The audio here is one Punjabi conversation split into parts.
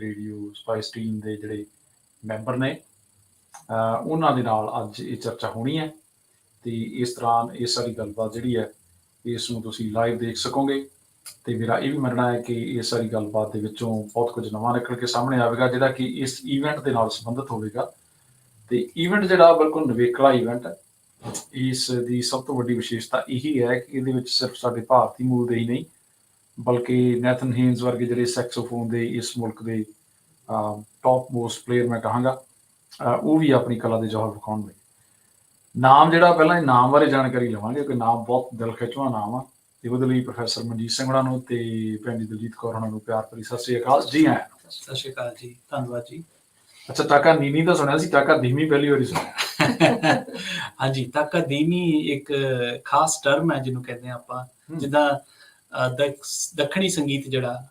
ਰੇਡੀਓ ਸਪਾਈਸ ਟੀਮ ਦੇ ਜਿਹੜੇ ਮੈਂਬਰ ਨੇ ਉਹਨਾਂ ਦੇ ਨਾਲ ਅੱਜ ਇਹ ਚਰਚਾ ਹੋਣੀ ਹੈ ਤੇ ਇਸ ਤਰ੍ਹਾਂ ਇਹ ਸਾਰੀ ਗੱਲਬਾਤ ਜਿਹੜੀ ਹੈ, ਇਸ ਨੂੰ ਤੁਸੀਂ ਲਾਈਵ ਦੇਖ ਸਕੋਗੇ ਤੇ ਮੇਰਾ ਇਹ ਵੀ ਮੰਨਣਾ ਹੈ ਕਿ ਇਹ ਸਾਰੀ ਗੱਲਬਾਤ ਦੇ ਵਿੱਚੋਂ ਬਹੁਤ ਕੁਝ ਨਵਾਂ ਨਿਕਲ ਕੇ ਸਾਹਮਣੇ ਆਵੇਗਾ, ਜਿਹੜਾ ਕਿ ਇਸ ਈਵੈਂਟ ਦੇ ਨਾਲ ਸੰਬੰਧਿਤ ਹੋਵੇਗਾ ਤੇ ਈਵੈਂਟ ਜਿਹੜਾ ਬਿਲਕੁਲ ਨਵੇਕਲਾ ਈਵੈਂਟ ਹੈ। ਇਸ ਦੀ ਸਭ ਤੋਂ ਵੱਡੀ ਵਿਸ਼ੇਸ਼ਤਾ ਇਹੀ ਹੈ ਕਿ ਇਹਦੇ ਵਿੱਚ ਸਿਰਫ ਸਾਡੇ ਭਾਰਤੀ ਮੂਲ ਦੇ ਹੀ ਨਹੀਂ ਬਲਕਿ ਨੈਥਨ ਹੇਨਸ ਵਰਗੇ ਜਿਹੜੇ ਸੈਕਸੋਫੋਨ ਦੇ ਇਸ ਮੁਲਕ ਦੇ ਟੌਪ ਮੋਸਟ ਪਲੇਅਰ ਮੈਂ ਕਹਾਂਗਾ ਉਹ ਵੀ ਆਪਣੀ ਕਲਾ ਦੇ ਜੌਹਰ ਵਿਖਾਉਣਗੇ ਨਾਮ ਜਿਹੜਾ ਪਹਿਲਾਂ ਇਹ ਨਾਮ ਬਾਰੇ ਜਾਣਕਾਰੀ ਲਵਾਂਗੇ ਕਿ ਨਾਮ ਬਹੁਤ ਦਿਲ ਖਿੱਚਵਾਂ ਨਾਮ ਆ। ਤੇ ਉਹਦੇ ਲਈ ਪ੍ਰੋਫੈਸਰ ਮਨਜੀਤ ਸਿੰਘ ਹੋਣਾ ਨੂੰ ਤੇ ਭੈਣ ਜੀ ਦਲਜੀਤ ਕੌਰ ਹੋਣਾ ਨੂੰ ਪਿਆਰ ਭਰੀ ਸਤਿ ਸ੍ਰੀ ਅਕਾਲ ਜੀ ਆਇਆਂ। ਸਤਿ ਸ਼੍ਰੀ ਅਕਾਲ ਜੀ ਧੰਨਵਾਦ ਜੀ। ਅੱਛਾ ਟਾਕਾ ਨੀਨੀ ਤਾਂ ਸੁਣਿਆ ਸੀ ਟਾਕਾ ਧੀਮੀ ਪਹਿਲੀ ਵਾਰੀ ਸੁਣਿਆ। ਹਾਂਜੀ ਤਕਦੀਮੀ ਇੱਕ ਖਾਸ ਟਰਮ ਹੈ ਜਿਹਨੂੰ ਕਹਿੰਦੇ ਆਪਾਂ। ਜਿੱਦਾਂ ਦੱਖਣੀ ਸੰਗੀਤ ਜਿਹੜਾ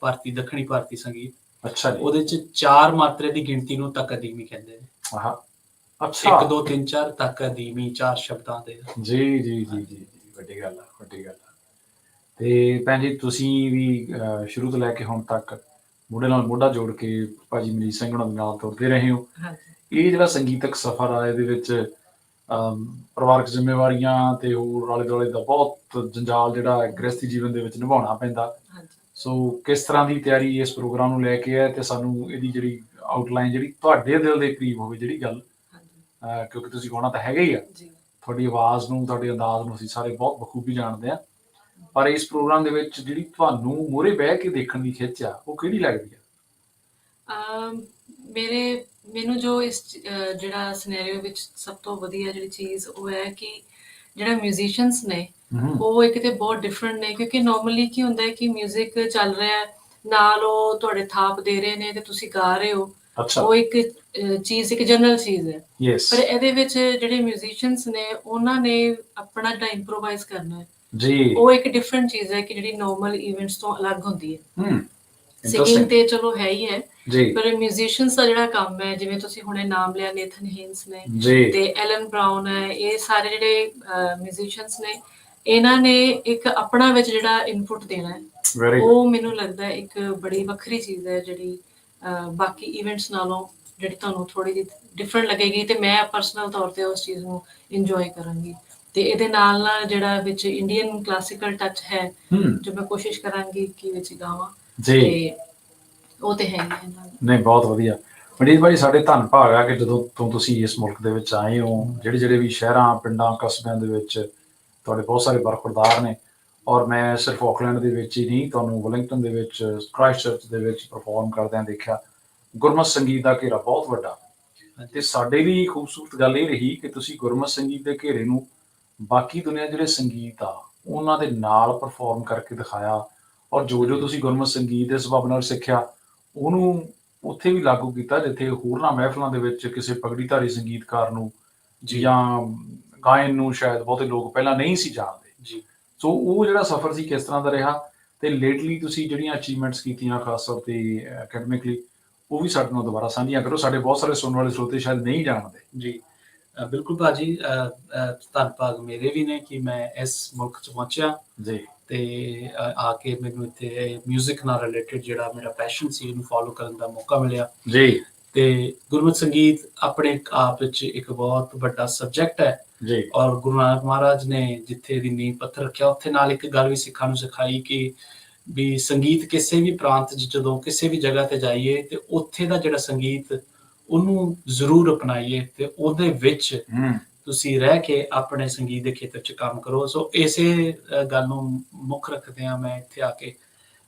ਭਾਰਤੀ ਦੱਖਣੀ ਭਾਰਤੀ ਸੰਗੀਤ ਅੱਛਾ ਜੀ। ਉਹਦੇ ਚ ਚਾਰ ਮਾਤਰੇ ਦੀ ਗਿਣਤੀ ਨੂੰ ਤਕਦੀਮੀ ਕਹਿੰਦੇ ਨੇ। ਆਹਾ ਅੱਛਾ। 1 2 3 4 ਤਕਦੀਮੀ ਚਾਰ ਸ਼ਬਦਾਂ ਦੇ। ਜੀ ਜੀ ਜੀ ਜੀ ਵੱਡੀ ਗੱਲ ਆ ਵੱਡੀ ਗੱਲ ਆ। ਤੇ ਭੈਣ ਜੀ ਤੁਸੀਂ ਵੀ ਸ਼ੁਰੂ ਤੋਂ ਲੈ ਕੇ ਹੁਣ ਤੱਕ ਮੋਢੇ ਨਾਲ ਮੋਢਾ ਜੋੜ ਕੇ ਭਾਜੀ ਮਨੀਸ਼ ਸਿੰਘ ਨਾਲ ਤੁਰਦੇ ਰਹੇ ਹੋ। ਹਾਂਜੀ। ਇਹ ਜਿਹੜਾ ਸੰਗੀਤਕ ਸਫ਼ਰ ਆ ਇਹਦੇ ਵਿੱਚ ਪਰਿਵਾਰਕ ਜ਼ਿੰਮੇਵਾਰੀਆਂ ਤੇ ਹੋਰ ਆਲੇ ਦੁਆਲੇ ਦਾ ਬਹੁਤ ਜੰਜਾਲ ਜਿਹੜਾ ਗ੍ਰਸਤੀ ਜੀਵਨ ਦੇ ਵਿੱਚ ਨਿਭਾਉਣਾ ਪੈਂਦਾ। ਹਾਂਜੀ। ਸੋ ਕਿਸ ਤਰ੍ਹਾਂ ਦੀ ਤਿਆਰੀ ਇਸ ਪ੍ਰੋਗਰਾਮ ਨੂੰ ਲੈ ਕੇ ਹੈ ਤੇ ਸਾਨੂੰ ਇਹਦੀ ਜਿਹੜੀ ਆਊਟਲਾਈਨ ਜਿਹੜੀ ਤੁਹਾਡੇ ਦਿਲ ਦੇ ਕਰੀਬ ਹੋਵੇ ਜਿਹੜੀ ਗੱਲ ਕਿਉਂਕਿ ਤੁਸੀਂ ਗਾਉਣਾ ਤਾਂ ਹੈਗਾ ਹੀ ਆ। ਜੀ। ਤੁਹਾਡੀ ਆਵਾਜ਼ ਨੂੰ ਤੁਹਾਡੇ ਅੰਦਾਜ਼ ਨੂੰ ਅਸੀਂ ਸਾਰੇ ਬਹੁਤ ਬਖੂਬੀ ਜਾਣਦੇ ਆ ਪਰ ਇਸ ਪ੍ਰੋਗਰਾਮ ਦੇ ਵਿੱਚ ਜਿਹੜੀ ਤੁਹਾਨੂੰ ਮੂਹਰੇ ਬਹਿ ਕੇ ਦੇਖਣ ਦੀ ਖਿੱਚ ਆ ਉਹ ਕਿਹੜੀ ਲੱਗਦੀ ਆ? ਅਮ ਮੇਰੇ ਮੈਨੂੰ ਜੋ ਇਸ ਚ- ਅਹ ਜਿਹੜਾ ਸਿਨੈਰੀਓ ਵਿੱਚ ਸਭ ਤੋਂ ਵਧੀਆ ਜਿਹੜੀ ਚੀਜ਼ ਉਹ ਹੈ ਕਿ ਜਿਹੜਾ ਮਿਊਜ਼ੀਸ਼ੀਅਨਸ ਨੇ ਉਹ ਇੱਕ ਤੇ ਬਹੁਤ ਡਿਫਰੈਂਟ ਨੇ ਕਿਉਂਕਿ ਨਾਰਮਲੀ ਕੀ ਹੁੰਦਾ ਹੈ ਕਿ 뮤직 ਚੱਲ ਰਿਹਾ ਹੈ ਨਾਲ ਉਹ ਤੁਹਾਡੇ ਥਾਪ ਦੇ ਰਹੇ ਨੇ ਤੇ ਤੁਸੀਂ ਗਾ ਰਹੇ ਹੋ। ਅੱਛਾ। ਉਹ ਇੱਕ ਅਹ, ਚੀਜ਼ ਇੱਕ ਜਨਰਲ ਚੀਜ਼ ਹੈ। ਯੈਸ ਪਰ ਇਹਦੇ ਵਿੱਚ ਜਿਹੜੇ ਮਿਊਜ਼ੀਸ਼ੀਅਨਸ ਨੇ ਉਹਨਾਂ ਨੇ ਆਪਣਾ ਜਿਹੜਾ ਇੰਪਰੋਵਾਈਜ਼ ਕਰਨਾ ਹੈ। ਜੀ। ਉਹ ਇੱਕ ਡਿਫਰੈਂਟ ਚੀਜ਼ ਹੈ ਕਿ ਜਿਹੜੀ ਨਾਰਮਲ ਇਵੈਂਟਸ ਤੋਂ ਅਲੱਗ ਹੁੰਦੀ ਹੈ। ਹਮ। ਸਿੰਗਿੰਗ ਤੇ ਚਲੋ ਹੈ ਹੀ ਹੈ ਜੀ। ਪਰ ਮਿਊਜ਼ੀਸ਼ੀਅਨਸ ਦਾ ਜਿਹੜਾ ਕੰਮ ਹੈ ਜਿਵੇਂ ਤੁਸੀਂ ਹੁਣੇ ਨਾਮ ਲਿਆ ਨੇਥਨ ਹੇਨਸ ਨੇ ਤੇ ਐਲਨ ਬ੍ਰਾਊਨ ਹੈ ਇਹ ਸਾਰੇ ਜਿਹੜੇ ਮਿਊਜ਼ੀਸ਼ੀਅਨਸ ਨੇ ਇਹਨਾਂ ਨੇ ਇੱਕ ਆਪਣਾ ਵਿੱਚ ਜਿਹੜਾ ਇਨਪੁਟ ਦੇਣਾ ਹੈ। ਉਹ ਮੈਨੂੰ ਲੱਗਦਾ ਇੱਕ ਬੜੀ ਵੱਖਰੀ ਚੀਜ਼ ਹੈ ਜਿਹੜੀ ਬਾਕੀ ਇਵੈਂਟਸ ਨਾਲੋਂ ਜਿਹੜੀ ਤੁਹਾਨੂੰ ਥੋੜੀ ਜਿਹੀ ਡਿਫਰੈਂਟ ਲੱਗੇਗੀ ਤੇ ਮੈਂ ਪਰਸਨਲ ਤੌਰ ਤੇ ਉਸ ਚੀਜ਼ ਨੂੰ ਇੰਜੋਏ ਕਰਾਂਗੀ। ਤੇ ਇਹਦੇ ਨਾਲ ਨਾਲ ਜਿਹੜਾ ਵਿੱਚ ਇੰਡੀਅਨ ਕਲਾਸੀਕਲ ਟੱਚ ਹੈ। ਜੋ ਮੈਂ ਕੋਸ਼ਿਸ਼ ਕਰਾਂਗੀ ਕਿ ਵਿੱਚ ਗਾਵਾਂ। ਜੀ। ਤੇ ਉਹ ਤੇ ਹੈ ਹੀ ਹੈ ਨਾਲ। ਨਹੀਂ ਬਹੁਤ ਵਧੀਆ। ਮਨੀਤ ਭਾਈ ਸਾਡੇ ਧੰਨ ਭਾਗ ਆ ਕਿ ਜਦੋਂ ਤੋਂ ਤੁਸੀਂ ਇਸ ਮੁਲਕ ਦੇ ਵਿੱਚ ਆਏ ਹੋ ਜਿਹੜੇ ਜਿਹੜੇ ਵੀ ਸ਼ਹਿਰਾਂ ਪਿੰਡਾਂ ਕਸਬਿਆਂ ਦੇ ਵਿੱਚ ਤੁਹਾਡੇ ਬਹੁਤ ਸਾਰੇ ਬਰਖੁਰਦਾਰ ਨੇ ਔਰ ਮੈਂ ਸਿਰਫ ਆਕਲੈਂਡ ਦੇ ਵਿੱਚ ਹੀ ਨਹੀਂ ਤੁਹਾਨੂੰ ਵੈਲਿੰਗਟਨ ਦੇ ਵਿੱਚ ਕ੍ਰਾਈਸਟ ਚਰਚ ਦੇ ਵਿੱਚ ਪਰਫਾਰਮ ਕਰਦਿਆਂ ਦੇਖਿਆ। ਗੁਰਮਤ ਸੰਗੀਤ ਦਾ ਘੇਰਾ ਬਹੁਤ ਵੱਡਾ। ਤੇ ਸਾਡੇ ਲਈ ਖੂਬਸੂਰਤ ਗੱਲ ਇਹ ਰਹੀ ਕਿ ਤੁਸੀਂ ਗੁਰਮਤ ਸੰਗੀਤ ਦੇ ਘੇਰੇ ਨੂੰ ਬਾਕੀ ਦੁਨੀਆ ਜਿਹੜੇ ਸੰਗੀਤ ਆ ਉਹਨਾਂ ਦੇ ਨਾਲ ਪਰਫਾਰਮ ਕਰਕੇ ਦਿਖਾਇਆ। ਔਰ ਜੋ ਜੋ ਤੁਸੀਂ ਗੁਰਮਤ ਸੰਗੀਤ ਦੇ ਸਬਬ ਨਾਲ ਸਿੱਖਿਆ ਉਹਨੂੰ ਉੱਥੇ ਵੀ ਲਾਗੂ ਕੀਤਾ ਜਿੱਥੇ ਹੋਰਨਾਂ ਮਹਿਫਲਾਂ ਦੇ ਵਿੱਚ ਕਿਸੇ ਪਗੜੀਧਾਰੀ ਸੰਗੀਤਕਾਰ ਨੂੰ ਜਾਂ। ਗਾਇਨ ਨੂੰ ਸ਼ਾਇਦ ਬਹੁਤੇ ਲੋਕ ਪਹਿਲਾਂ ਨਹੀਂ ਸੀ ਜਾਣਦੇ। ਜੀ। ਸੋ ਉਹ ਜਿਹੜਾ ਸਫ਼ਰ ਸੀ ਕਿਸ ਤਰ੍ਹਾਂ ਦਾ ਰਿਹਾ ਤੇ ਲੇਟਲੀ ਤੁਸੀਂ ਜਿਹੜੀਆਂ ਅਚੀਵਮੈਂਟਸ ਕੀਤੀਆਂ ਖਾਸ ਤੌਰ ਤੇ ਅਕੈਡਮਿਕਲੀ ਉਹ ਵੀ ਸਾਡੇ ਨਾਲ ਦੁਬਾਰਾ ਸਾਂਝੀਆਂ ਕਰੋ। ਸਾਡੇ ਬਹੁਤ ਸਾਰੇ ਸੁਣਨ ਵਾਲੇ ਸਰੋਤੇ ਸ਼ਾਇਦ ਨਹੀਂ ਜਾਣਦੇ। ਜੀ। ਬਿਲਕੁਲ ਭਾਜੀ ਧੰਨਵਾਦ ਮੇਰੇ ਵੀ ਨੇ ਕਿ ਮੈਂ ਇਸ ਮੁਲਕ ਚ ਪਹੁੰਚਿਆ। ਜੀ। ਤੇ ਆ ਕੇ ਮੈਨੂੰ ਇੱਥੇ 뮤직 ਨਾਲ ਰਿਲੇਟਡ ਜਿਹੜਾ ਮੇਰਾ ਪੈਸ਼ਨ ਸੀ ਇਹਨੂੰ ਫੋਲੋ ਕਰਨ ਦਾ ਮੌਕਾ ਮਿਲਿਆ। ਜੀ। ਤੇ ਗੁਰਮਤਿ ਸੰਗੀਤ ਆਪਣੇ ਆਪ ਵਿੱਚ ਇੱਕ ਬਹੁਤ ਵੱਡਾ ਸਬਜੈਕਟ ਹੈ। ਜੀ। ਔਰ ਗੁਰੂ ਨਾਨਕ ਮਹਾਰਾਜ ਨੇ ਜਿੱਥੇ ਦੀ ਨੀਂਹ ਪੱਥਰ ਰੱਖਿਆ ਉੱਥੇ ਨਾਲ ਇੱਕ ਗੱਲ ਵੀ ਸਿੱਖਾਂ ਨੂੰ ਸਿਖਾਈ ਕਿ ਵੀ ਸੰਗੀਤ ਕਿਸੇ ਵੀ ਪ੍ਰਾਂਤ 'ਚ ਜਦੋਂ ਕਿਸੇ ਵੀ ਜਗ੍ਹਾ ਤੇ ਜਾਈਏ ਤੇ ਉੱਥੇ ਦਾ ਜਿਹੜਾ ਸੰਗੀਤ ਉਹਨੂੰ ਜ਼ਰੂਰ ਅਪਣਾਈਏ ਤੇ ਉਹਦੇ ਵਿੱਚ ਤੁਸੀਂ ਰਹਿ ਕੇ ਆਪਣੇ ਸੰਗੀਤ ਦੇ ਖੇਤਰ 'ਚ ਕੰਮ ਕਰੋ ਸੋ ਇਸੇ ਅ, ਗੱਲ ਨੂੰ ਮੁੱਖ ਰੱਖਦੇ ਆ ਮੈਂ ਇੱਥੇ ਆ ਕੇ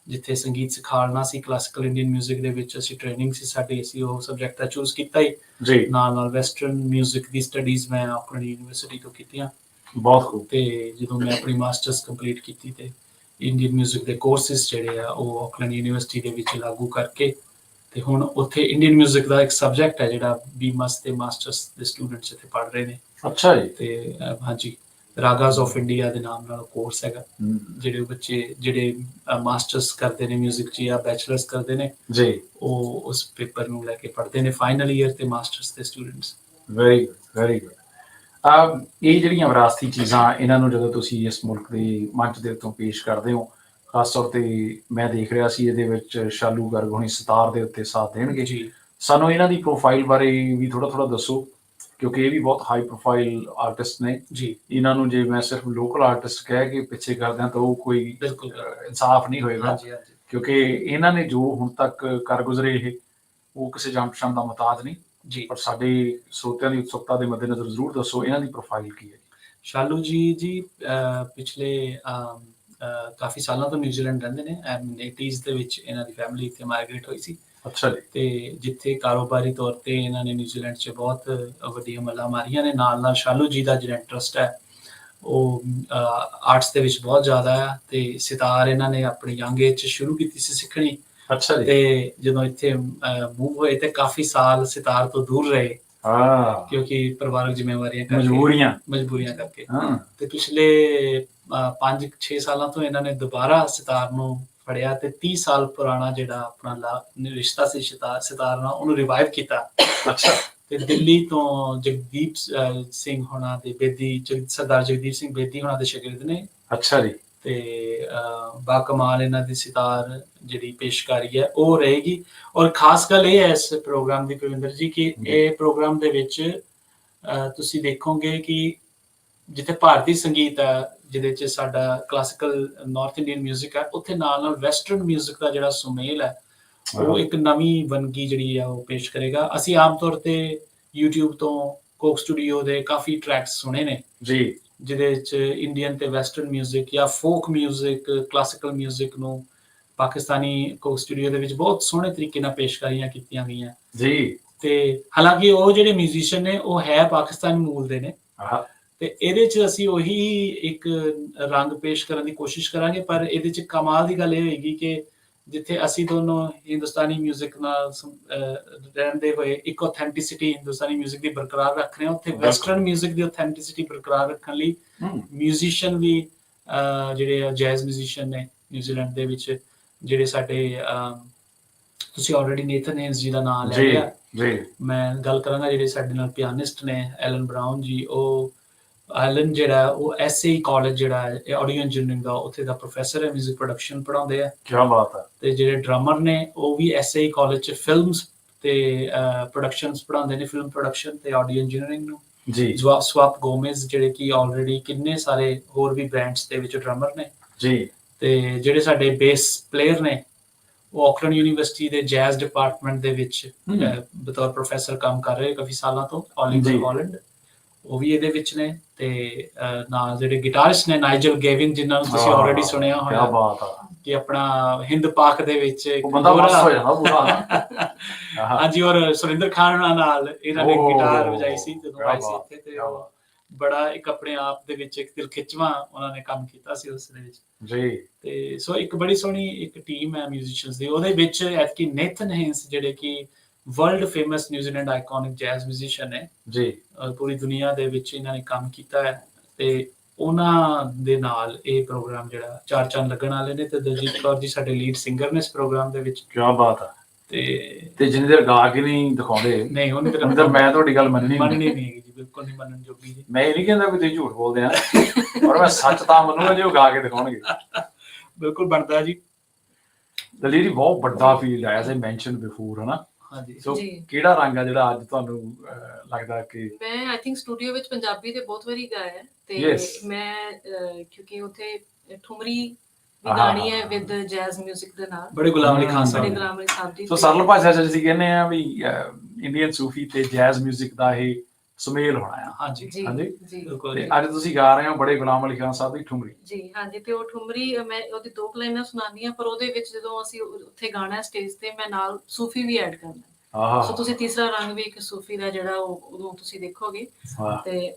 ਜਿੱਥੇ ਸੰਗੀਤ ਸਿਖਾਉਣਾ ਸੀ ਕਲਾਸੀਕਲ ਇੰਡੀਅਨ 뮤직 ਦੇ ਵਿੱਚ ਅਸੀਂ ਟ੍ਰੇਨਿੰਗ ਸੀ ਸਾਡੀ ਅਸੀਂ ਉਹ ਸਬਜੈਕਟ ਦਾ ਚੂਜ਼ ਕੀਤਾ ਹੀ ਜੀ ਨਾਲ ਨਾਲ ਵੈਸਟਰਨ 뮤직 ਦੀ ਸਟੱਡੀਜ਼ ਮੈਂ ਆਪਣੀ ਯੂਨੀਵਰਸਿਟੀ ਤੋਂ ਕੀਤੀਆਂ ਬਹੁਤ ਖੂਬ ਤੇ ਜਦੋਂ ਮੈਂ ਆਪਣੀ ਮਾਸਟਰਸ ਕੰਪਲੀਟ ਕੀਤੀ ਤੇ ਇੰਡੀਅਨ 뮤직 ਦੇ ਕੋਰਸਿਸ ਜਿਹੜੇ ਆ ਉਹ ਆਕਲੈਂਡ ਯੂਨੀਵਰਸਿਟੀ ਦੇ ਵਿੱਚ ਲਾਗੂ ਕਰਕੇ ਤੇ ਹੁਣ ਉੱਥੇ ਇੰਡੀਅਨ 뮤직 ਦਾ ਇੱਕ ਸਬਜੈਕਟ ਹੈ ਜਿਹੜਾ ਬੀਮਸ ਤੇ ਮਾਸਟਰਸ ਦੇ ਸਟੂਡੈਂਟਸ ਇੱਥੇ ਪੜ੍ਹ ਰਹੇ ਨੇ ਅੱਛਾ ਜੀ। ਤੇ ਅਹ, ਹਾਂਜੀ ਰਾਗਾਸ ਆਫ ਇੰਡੀਆ ਦੇ ਨਾਮ ਨਾਲ ਕੋਰਸ ਹੈਗਾ। ਹਮ, ਜਿਹੜੇ ਬੱਚੇ ਜਿਹੜੇ ਮਾਸਟਰਸ ਕਰਦੇ ਨੇ 뮤직 'ਚ ਜਾਂ ਬੈਚਲਰਸ ਕਰਦੇ ਨੇ ਜੀ। ਉਹ ਉਸ ਪੇਪਰ ਨੂੰ ਲੈ ਕੇ ਪੜ੍ਹਦੇ ਨੇ ਫਾਈਨਲ ਈਅਰ ਤੇ ਮਾਸਟਰਸ ਦੇ students very good very good ਆ ਇਹ ਜਿਹੜੀਆਂ ਵਿਰਾਸਤੀ ਚੀਜ਼ਾਂ ਇਹਨਾਂ ਨੂੰ ਜਦੋਂ ਤੁਸੀਂ ਇਸ ਮੁਲਕ ਦੇ ਮੰਚ ਦੇ ਉੱਤੋਂ ਪੇਸ਼ ਕਰਦੇ ਹੋ ਖਾਸ ਤੌਰ ਤੇ ਮੈਂ ਦੇਖ ਰਿਹਾ ਸੀ ਇਹਦੇ ਵਿੱਚ ਸ਼ਾਲੂ ਗਰਗ ਹੁਣੀ ਸਤਾਰ ਦੇ ਉੱਤੇ ਸਾਥ ਦੇਣਗੇ। ਜੀ। ਸਾਨੂੰ ਇਹਨਾਂ ਦੀ ਪ੍ਰੋਫਾਈਲ ਬਾਰੇ ਵੀ ਥੋੜਾ ਥੋੜਾ ਦੱਸੋ। ਕਿਉਂਕਿ ਇਹ ਵੀ ਬਹੁਤ ਹਾਈ ਪ੍ਰੋਫਾਈਲ ਆਰਟਿਸਟ ਨੇ। ਜੀ। ਇਹਨਾਂ ਨੂੰ ਜੇ ਮੈਂ ਸਿਰਫ ਲੋਕਲ ਆਰਟਿਸਟ ਕਹਿ ਕੇ ਪਿੱਛੇ ਕਰਦਿਆਂ ਤਾਂ ਉਹ ਕੋਈ ਇਨਸਾਫ ਨਹੀਂ ਹੋਏਗਾ। ਕਿਉਂਕਿ ਇਹਨਾਂ ਨੇ ਜੋ ਹੁਣ ਤੱਕ ਕਰ ਗੁਜ਼ਰੇ ਇਹ ਉਹ ਕਿਸੇ ਜਾਣ ਦਾ ਮਤਾਜ ਨਹੀਂ। ਜੀ। ਪਰ ਸਾਡੇ ਸਰੋਤਿਆਂ ਦੀ ਉਤਸੁਕਤਾ ਦੇ ਮੱਦੇਨਜ਼ਰ ਜ਼ਰੂਰ ਦੱਸੋ ਇਹਨਾਂ ਦੀ ਪ੍ਰੋਫਾਈਲ ਕੀ ਹੈ? ਸ਼ਾਲੂ ਜੀ ਜੀ ਪਿਛਲੇ ਕਾਫੀ ਸਾਲਾਂ ਤੋਂ ਨਿਊਜ਼ੀਲੈਂਡ ਰਹਿੰਦੇ ਨੇ। ਐਮ 80s ਦੇ ਵਿੱਚ ਇਹਨਾਂ ਦੀ ਫੈਮਿਲੀ ਇੱਥੇ ਮਾਈਗ੍ਰੇਟ ਹੋਈ ਸੀ। ਅੱਛਾ ਜੀ ਤੇ ਜਿੱਥੇ ਕਾਰੋਬਾਰੀ ਤੌਰ ਤੇ ਇਹਨਾਂ ਨੇ ਨਿਊਜ਼ੀਲੈਂਡ 'ਚ ਬਹੁਤ ਵੱਡੀਆਂ ਮੱਲਾਂ ਮਾਰੀਆਂ ਨੇ ਨਾਲ ਨਾਲ ਸ਼ਾਲੂ ਜੀ ਦਾ ਜਿਹੜਾ ਇੰਟਰਸਟ ਹੈ ਉਹ ਆਰਟਸ ਦੇ ਵਿੱਚ ਬਹੁਤ ਜ਼ਿਆਦਾ ਹੈ ਤੇ ਸਿਤਾਰ ਇਹਨਾਂ ਨੇ ਆਪਣੀ ਯੰਗ ਏਜ 'ਚ ਸ਼ੁਰੂ ਕੀਤੀ ਸੀ ਸਿੱਖਣੀ। ਅੱਛਾ ਜੀ। ਤੇ ਜਦੋਂ ਇੱਥੇ ਮੂਵ ਹੋਏ ਤੇ ਕਾਫੀ ਸਾਲ ਸਿਤਾਰ ਤੋਂ ਦੂਰ ਰਹੇ। ਹਾਂ। ਕਿਉਂਕਿ ਪਰਿਵਾਰਕ ਜ਼ਿੰਮੇਵਾਰੀਆਂ ਕਰਕੇ ਮਜਬੂਰੀਆਂ। ਮਜਬੂਰੀਆਂ ਕਰਕੇ। ਹਾਂ। ਤੇ ਪਿਛਲੇ 5-6 ਸਾਲਾਂ ਤੋਂ ਇਹਨਾਂ ਨੇ ਦੁਬਾਰਾ ਸਿਤਾਰ ਨੂੰ ਫੜਿਆ ਤੇ 30 ਸਾਲ ਪੁਰਾਣਾ ਜਿਹੜਾ ਆਪਣਾ ਰਿਸ਼ਤਾ ਸੀ ਸਿਤਾਰ ਨਾਲ ਉਹਨੂੰ ਰਿਵਾਈਵ ਕੀਤਾ। ਅੱਛਾ। ਤੇ ਦਿੱਲੀ ਤੋਂ ਜਗਦੀਪ ਸਿੰਘ ਹੋਣਾ ਦੇ ਬੇਦੀ ਸਰਦਾਰ ਜਗਦੀਪ ਸਿੰਘ ਬੇਦੀ ਹੋਣਾ ਦੇ ਸ਼ਾਗਿਰਦ ਨੇ। ਅੱਛਾ ਜੀ। ਤੇ ਅਹ, ਬਾਕਮਾਲ ਇਹਨਾਂ ਦੀ ਸਿਤਾਰ ਜਿਹੜੀ ਪੇਸ਼ਕਾਰੀ ਹੈ ਉਹ ਰਹੇਗੀ। ਔਰ ਖਾਸ ਗੱਲ ਇਹ ਹੈ ਇਸ ਪ੍ਰੋਗਰਾਮ ਦੀ ਪ੍ਰਵਿੰਦਰ ਜੀ ਕਿ। ਇਹ ਪ੍ਰੋਗਰਾਮ ਦੇ ਵਿੱਚ ਤੁਸੀਂ ਦੇਖੋਗੇ ਕਿ ਜਿੱਥੇ ਭਾਰਤੀ ਸੰਗੀਤ ਹੈ ਜਿਹਦੇ ਚ ਸਾਡਾ ਕਲਾਸੀਕਲ ਨਾਰਥ ਇੰਡੀਅਨ 뮤직 ਹੈ ਉੱਥੇ ਨਾਲ ਨਾਲ ਵੈਸਟਰਨ 뮤직 ਦਾ ਜਿਹੜਾ ਸੁਮੇਲ ਹੈ ਉਹ ਇੱਕ ਨਵੀਂ ਵੰਨਗੀ ਜਿਹੜੀ ਆ ਉਹ ਪੇਸ਼ ਕਰੇਗਾ ਅਸੀਂ ਆਮ ਤੌਰ ਤੇ YouTube ਤੋਂ ਕੋਕ ਸਟੂਡੀਓ ਦੇ ਕਾਫੀ ਟਰੈਕਸ ਸੁਣੇ ਨੇ ਜੀ ਜਿਹਦੇ ਵਿੱਚ ਇੰਡੀਅਨ ਤੇ ਵੈਸਟਰਨ 뮤직 ਜਾਂ ਫੋਕ 뮤직 ਕਲਾਸੀਕਲ 뮤직 ਨੂੰ ਪਾਕਿਸਤਾਨੀ ਕੋਕ ਸਟੂਡੀਓ ਦੇ ਵਿੱਚ ਬਹੁਤ ਸੋਹਣੇ ਤਰੀਕੇ ਨਾਲ ਪੇਸ਼ਕਾਰੀਆਂ ਕੀਤੀਆਂ ਗਈਆਂ ਜੀ ਤੇ ਹਾਲਾਂਕਿ ਉਹ ਜਿਹੜੇ ਮਿਊਜ਼ੀਸ਼ੀਅਨ ਨੇ ਉਹ ਹੈ ਪਾਕਿਸਤਾਨੀ ਮੂਲ ਦੇ ਨੇ ਆਹ ਤੇ ਇਹਦੇ 'ਚ ਅਸੀਂ ਉਹੀ ਇੱਕ ਰੰਗ ਪੇਸ਼ ਕਰਨ ਦੀ ਕੋਸ਼ਿਸ਼ ਕਰਾਂਗੇ ਪਰ ਇਹਦੇ 'ਚ ਕਮਾਲ ਦੀ ਗੱਲ ਇਹ ਹੋਏਗੀ ਕਿ ਜਿੱਥੇ ਅਸੀਂ ਦੋਨੋਂ ਹਿੰਦੁਸਤਾਨੀ 뮤직 ਨਾਲ ਸੰ- ਅਹ ਰਹਿੰਦੇ ਹੋਏ ਇੱਕ ਆਥੈਂਟਿਸਿਟੀ ਹਿੰਦੁਸਤਾਨੀ 뮤직 ਦੀ ਬਰਕਰਾਰ ਰੱਖ ਰਹੇ ਹਾਂ ਉੱਥੇ ਬਿਲਕੁਲ। ਵੈਸਟਰਨ 뮤직 ਦੀ ਆਥੈਂਟਿਸਿਟੀ ਬਰਕਰਾਰ ਰੱਖਣ ਲਈ ਹਮ, ਮਿਊਜ਼ੀਸ਼ੀਅਨ ਵੀ ਅਹ, ਜਿਹੜੇ ਜੈਜ਼ ਮਿਊਜ਼ੀਸ਼ੀਅਨ ਨੇ ਨਿਊਜ਼ੀਲੈਂਡ ਦੇ ਵਿੱਚ ਜਿਹੜੇ ਸਾਡੇ ਅਹ, ਤੁਸੀਂ ਆਲਰੇਡੀ ਨੇਥਨ ਹੇਨਸ ਜੀ ਦਾ ਨਾਮ ਲੈ ਜੀ ਲਿਆ ਜੀ ਮੈਂ ਗੱਲ ਕਰਾਂਗਾ ਜਿਹੜੇ ਸਾਡੇ ਨਾਲ ਪਿਆਨਿਸਟ ਨੇ ਐਲਨ ਬ੍ਰਾਊਨ ਜੀ ਉਹ ਐਲਨ ਜਿਹੜਾ ਉਹ ਐਸਏ ਕਾਲਜ ਜਿਹੜਾ ਹੈ ਆਡੀਓ ਇੰਜੀਨੀਅਰਿੰਗ ਦਾ ਉੱਥੇ ਦਾ ਪ੍ਰੋਫੈਸਰ ਹੈ 뮤직 ਪ੍ਰੋਡਕਸ਼ਨ ਪੜਾਉਂਦੇ ਆ। ਕੀ ਬਾਤ ਹੈ। ਤੇ ਜਿਹੜੇ ਡਰਮਰ ਨੇ ਉਹ ਵੀ ਐਸਏ ਕਾਲਜ ਚ ਫਿਲਮਸ ਤੇ ਪ੍ਰੋਡਕਸ਼ਨਸ ਪੜਾਉਂਦੇ ਨੇ ਫਿਲਮ ਪ੍ਰੋਡਕਸ਼ਨ ਤੇ ਆਡੀਓ ਇੰਜੀਨੀਅਰਿੰਗ ਨੂੰ। ਜੀ। ਸਵਾਪ ਗੋਮੇਜ਼ ਜਿਹੜੇ ਕਿ ਆਲਰੇਡੀ ਕਿੰਨੇ ਸਾਰੇ ਹੋਰ ਵੀ ਬ੍ਰਾਂਡਸ ਦੇ ਵਿੱਚ ਡਰਮਰ ਨੇ। ਜੀ। ਤੇ ਜਿਹੜੇ ਸਾਡੇ ਬੇਸ ਪਲੇਅਰ ਨੇ ਉਹ ਆਕਲੈਂਡ ਯੂਨੀਵਰਸਿਟੀ ਦੇ ਜੈਜ਼ ਡਿਪਾਰਟਮੈਂਟ ਦੇ ਵਿੱਚ ਬਤੌਰ ਪ੍ਰੋਫੈਸਰ ਕੰਮ ਕਰ ਰਹੇ ਕਾਫੀ ਸਾਲਾਂ ਤੋਂ। ਆਲਿਵਰ ਹਾਲੈਂਡ ਉਹ ਵੀ ਇਹਦੇ ਵਿੱਚ ਨੇ। ਤੇ ਨਾਲ ਜਿਹੜੇ ਗਿਟਾਰਿਸਟ ਨੇ ਨਾਈਜਲ ਗੇਵਿਨ ਜਿਨ੍ਹਾਂ ਨੂੰ ਤੁਸੀਂ ਆਲਰੇਡੀ ਸੁਣਿਆ ਕੀ ਹੋਇਆ ਬਾਤ ਹੈ ਕਿ ਆਪਣਾ ਹਿੰਦ ਪਾਕ ਦੇ ਵਿੱਚ ਇੱਕ ਬੰਦਾ ਦੋਹਰਾ- ਹੋ ਜਾਂਦਾ ਪੂਰਾ। ਹਾਂਜੀ ਔਰ ਸੁਰਿੰਦਰ ਖਾਨ ਹੋਣਾ ਨਾਲ ਇਹਨਾਂ ਨੇ ਗਿਟਾਰ ਵਜਾਈ ਸੀ ਜਦੋਂ ਸੀ ਬਾਤ, ਇੱਥੇ ਤੇ। ਬੜਾ ਇੱਕ ਆਪਣੇ ਆਪ ਦੇ ਵਿੱਚ ਇੱਕ ਦਿਲ ਖਿੱਚਵਾਂ ਉਹਨਾਂ ਨੇ ਕੰਮ ਕੀਤਾ ਸੀ ਉਸ ਦੇ ਵਿੱਚ। ਜੀ। ਤੇ ਸੋ ਇੱਕ ਬੜੀ ਸੋਹਣੀ ਇੱਕ ਟੀਮ ਹੈ ਮਿਊਜ਼ੀਸ਼ੀਅਨਸ ਦੀ ਉਹਦੇ ਵਿੱਚ ਐਤਕੀ ਨੇਥਨ ਹੈਂਸ ਜਿਹੜੇ ਕਿ world famous New Zealand iconic jazz musician ਨੇ। ਜੀ। ਪੂਰੀ ਦੁਨੀਆ ਦੇ ਵਿੱਚ ਇਹਨਾਂ ਨੇ ਕੰਮ ਕੀਤਾ ਹੈ ਤੇ ਉਹਨਾਂ ਦੇ ਨਾਲ ਇਹ ਪ੍ਰੋਗਰਾਮ ਜਿਹੜਾ ਚਾਰ ਚੰਨ ਲੱਗਣ ਵਾਲੇ ਨੇ ਤੇ ਦਲਜੀਤ ਕੌਰ ਜੀ ਸਾਡੇ ਲੀਡ ਸਿੰਗਰ ਨੇ ਇਸ ਪ੍ਰੋਗਰਾਮ ਦੇ ਵਿੱਚ। ਕੀ ਬਾਤ ਹੈ ਤੇ ਤੇ ਜਿੰਨੀ ਦੇਰ ਗਾ ਕੇ ਨਹੀਂ ਦਿਖਾਉਂਦੇ ਨਹੀਂ ਉਹਨੇ ਉਨੀ ਦੇਰ ਮੈਂ ਤੁਹਾਡੀ ਗੱਲ ਮੰਨਣੀ ਮੰਨਣੀ ਨਹੀਂ ਜੀ ਬਿਲਕੁਲ ਨਹੀਂ ਮੰਨਣ ਜੋਗੀ ਜੀ। ਮੈਂ ਇਹ ਨਹੀਂ ਕਹਿੰਦਾ ਵੀ ਤੁਸੀਂ ਝੂਠ ਬੋਲਦੇ ਆ ਪਰ ਮੈਂ ਸੱਚ ਤਾਂ ਮੰਨੂਗਾ ਜੇ ਉਹ ਗਾ ਕੇ ਦਿਖਾਉਣਗੇ। ਬਿਲਕੁਲ ਬਣਦਾ ਜੀ। ਦਲੀਰੀ ਬਹੁਤ ਵੱਡਾ ਫੀਲਡ ਹੈ ਐਜ਼ ਆਈ ਮੈਂਸ਼ਨ ਬਿਫੋਰ ਹਨਾ? ਹਾਂਜੀ ਸੋ ਜੀ। ਕਿਹੜਾ ਰੰਗ ਆ ਜਿਹੜਾ ਅੱਜ ਤੁਹਾਨੂੰ ਅਹ, ਲੱਗਦਾ ਕਿ ਮੈਂ ਆਈ ਥਿੰਕ ਸਟੂਡੀਓ ਵਿੱਚ ਪੰਜਾਬੀ ਤੇ ਬਹੁਤ ਵਾਰੀ ਗਾਇਆ ਹੈ ਤੇ Yes. ਮੈਂ ਅਹ, ਕਿਉਂਕਿ ਉੱਥੇ ਠੁਮਰੀ ਵੀ ਆਹਾ। ਗਾਣੀ ਹੈ ਵਿਦ ਜੈਜ਼ 뮤직 ਦੇ ਨਾਲ ਬੜੇ ਗੁਲਾਮ ਅਲੀ ਖਾਨ ਬੜੇ ਬੜੇ ਸਾਹਿਬ ਗੁਲਾਮ ਅਲੀ ਸਾਹਿਬ ਦੀ ਸੋ ਤੇ- ਸਰਲ ਭਾਸ਼ਾ ਚ ਅਸੀਂ ਕਹਿੰਦੇ ਆ ਵੀ ਇੰਡੀਅਨ ਸੂਫੀ ਤੇ ਜੈਜ਼ 뮤직 ਦਾ ਇਹ ਸੁਮੇਲ ਹੋਣਾ ਆ। ਹਾਂਜੀ ਹਾਂਜੀ? ਜੀ। ਤੇ ਅੱਜ ਤੁਸੀਂ ਗਾ ਰਹੇ ਹੋ ਬੜੇ ਗੁਲਾਮ ਅਲੀ ਖਾਨ ਸਾਹਿਬ ਦੀ ਠੁਮਰੀ। ਜੀ ਹਾਂਜੀ ਤੇ ਉਹ ਠੁਮਰੀ ਮੈਂ ਉਹਦੀ ਦੋ ਕੁ ਸੁਣਾਉਂਦੀ ਹਾਂ ਪਰ ਉਹਦੇ ਵਿੱਚ ਜਦੋਂ ਅਸੀਂ ਉੱਥੇ ਗਾਣਾ ਹੈ ਸਟੇਜ ਤੇ ਮੈਂ ਨਾਲ ਸੂਫੀ ਵੀ ਐਡ ਕਰਨਾ ਹੈ। ਸੋ ਤੁਸੀਂ ਤੀਸਰਾ ਰੰਗ ਵੀ ਇੱਕ ਸੂਫੀ ਦਾ ਜਿਹੜਾ ਉਹ ਉਦੋਂ ਤੁਸੀਂ ਦੇਖੋਗੇ। ਤੇ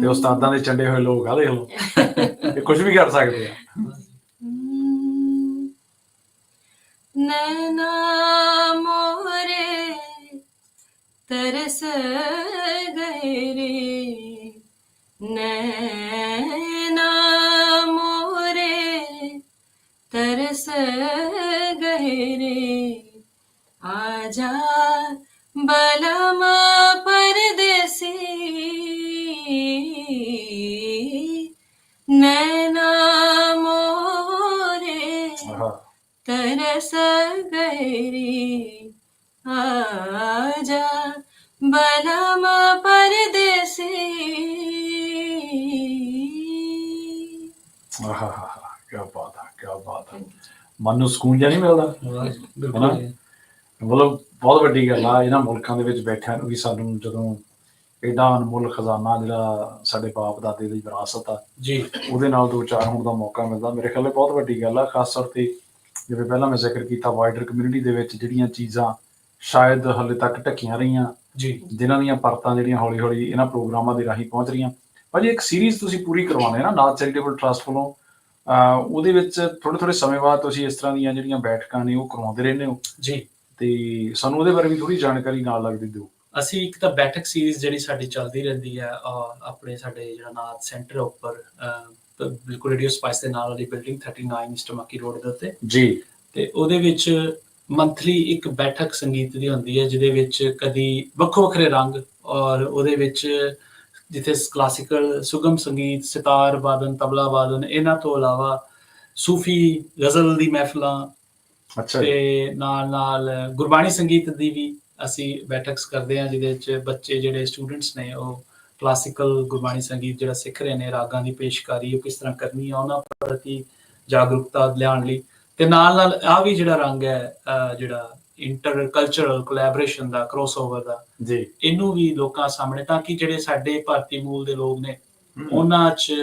ਤੇ ਉਸਤਾਦਾਂ ਦੇ ਚੰਡੇ ਹੋਏ ਲੋਕ ਆ ਦੇਖ ਇਹ ਕੁਝ ਵੀ ਕਰ ਸਕਦੇ ਆ। ਨੈਣਾ ਮੋਰ तरस गए रे नैना मोरे तरस गए रे आजा बलमा ਮਨ ਨੂੰ ਸਕੂਨ ਜਿਹਾ ਨਹੀਂ ਮਿਲਦਾ। ਬਿਲਕੁਲ। ਮਤਲਬ ਬਹੁਤ ਵੱਡੀ ਗੱਲ ਆ ਇਹਨਾਂ ਮੁਲਕਾਂ ਦੇ ਵਿੱਚ ਬੈਠਿਆਂ ਨੂੰ ਵੀ ਸਾਨੂੰ ਜਦੋਂ ਐਡਾ ਅਨਮੁੱਲ ਖਜ਼ਾਨਾ ਜਿਹੜਾ ਸਾਡੇ ਬਾਪ ਦਾਦੇ ਦੀ ਵਿਰਾਸਤ ਆ ਜੀ। ਉਹਦੇ ਨਾਲ ਦੋ ਚਾਰ ਹੋਣ ਦਾ ਮੌਕਾ ਮਿਲਦਾ। ਮੇਰੇ ਖਿਆਲ ਇਹ ਬਹੁਤ ਵੱਡੀ ਗੱਲ ਆ ਖਾਸ ਤੌਰ ਤੇ ਜਿਵੇਂ ਪਹਿਲਾਂ ਮੈਂ ਜ਼ਿਕਰ ਕੀਤਾ ਵਾਈਡਰ ਕਮਿਊਨਿਟੀ ਦੇ ਵਿੱਚ ਜਿਹੜੀਆਂ ਚੀਜ਼ਾਂ ਸ਼ਾਇਦ ਹਲੇ ਤੱਕ ਢੱਕੀਆਂ ਰਹੀਆਂ ਜੀ। ਜਿਨ੍ਹਾਂ ਦੀਆਂ ਪਰਤਾਂ ਜਿਹੜੀਆਂ ਹੌਲੀ ਹੌਲੀ ਇਹਨਾਂ ਪ੍ਰੋਗਰਾਮਾਂ ਦੇ ਰਾਹੀਂ ਪਹੁੰਚ ਰਹੀਆਂ। ਭਾਜੀ ਇੱਕ ਸੀਰੀਜ਼ ਤੁਸੀਂ ਪੂਰੀ ਕਰਵਾਉਂਦੇ ਨਾ ਨਾਥ ਚੈਰੀਟੇਬਲ ਟਰਸਟ ਵੱਲੋਂ ਉਹਦੇ ਵਿੱਚ ਥੋੜੇ ਥੋੜੇ ਸਮੇਂ ਬਾਅਦ ਤੁਸੀਂ ਇਸ ਤਰ੍ਹਾਂ ਦੀਆਂ ਜਿਹੜੀਆਂ ਬੈਠਕਾਂ ਨੇ ਉਹ ਕਰਵਾਉਂਦੇ ਰਹਿੰਦੇ ਹੋ। ਜੀ। ਤੇ ਸਾਨੂੰ ਉਹਦੇ ਬਾਰੇ ਵੀ ਥੋੜੀ ਜਾਣਕਾਰੀ ਨਾਲ ਲੱਗਦੀ ਦਿਓ। ਅਸੀਂ ਇੱਕ ਤਾਂ ਬੈਠਕ ਸੀਰੀਜ਼ ਜਿਹੜੀ ਸਾਡੀ ਚੱਲਦੀ ਰਹਿੰਦੀ ਹੈ ਆਪਣੇ ਸਾਡੇ ਜਿਹੜਾ ਨਾਥ ਸੈਂਟਰ ਉੱਪਰ ਬਿਲਕੁਲ ਰੇਡੀਓ ਸਪਾਈਸ ਦੇ ਨਾਲ ਵਾਲੀ ਬਿਲਡਿੰਗ 39 ਮਿਸਟਰ ਮੱਕੀ ਰੋਡ ਦੇ ਉੱਤੇ। ਜੀ। ਤੇ ਉਹਦੇ ਵਿੱਚ ਮੰਥਲੀ ਇੱਕ ਬੈਠਕ ਸੰਗੀਤ ਦੀ ਹੁੰਦੀ ਹੈ ਜਿਹਦੇ ਵਿੱਚ ਕਦੀ ਵੱਖੋ ਵੱਖਰੇ ਰੰਗ ਔਰ ਉਹਦੇ ਵਿੱਚ ਜਿੱਥੇ ਕਲਾਸੀਕਲ ਸੁਗਮ ਸੰਗੀਤ ਸਿਤਾਰ ਵਾਦਨ ਤਬਲਾ ਵਾਦਨ ਇਹਨਾਂ ਤੋਂ ਇਲਾਵਾ ਸੂਫੀ ਗਜ਼ਲ ਦੀ ਮਹਿਫਲਾਂ ਅੱਛਾ ਤੇ ਨਾਲ ਨਾਲ ਗੁਰਬਾਣੀ ਸੰਗੀਤ ਦੀ ਵੀ ਅਸੀਂ ਬੈਠਕਸ ਕਰਦੇ ਹਾਂ ਜਿਹਦੇ ਵਿੱਚ ਬੱਚੇ ਜਿਹੜੇ ਸਟੂਡੈਂਟਸ ਨੇ ਉਹ ਕਲਾਸੀਕਲ ਗੁਰਬਾਣੀ ਸੰਗੀਤ ਜਿਹੜਾ ਸਿੱਖ ਰਹੇ ਨੇ ਰਾਗਾਂ ਦੀ ਪੇਸ਼ਕਾਰੀ ਉਹ ਕਿਸ ਤਰ੍ਹਾਂ ਕਰਨੀ ਹੈ ਉਹਨਾਂ ਪ੍ਰਤੀ ਜਾਗਰੂਕਤਾ ਲਿਆਉਣ ਲਈ ਤੇ ਨਾਲ ਨਾਲ ਆ ਵੀ ਜਿਹੜਾ ਰੰਗ ਹੈ ਜਿਹੜਾ ਇੰਟਰ ਕਲਚਰਲ ਕੋਲੈਬੋਰੇਸ਼ਨ ਦਾ ਕ੍ਰੋਸਓਵਰ ਦਾ। ਜੀ। ਇਹਨੂੰ ਵੀ ਲੋਕਾਂ ਸਾਹਮਣੇ ਤਾਂ ਕਿ ਜਿਹੜੇ ਸਾਡੇ ਭਾਰਤੀ ਮੂਲ ਦੇ ਲੋਕ ਨੇ ਉਹਨਾਂ 'ਚ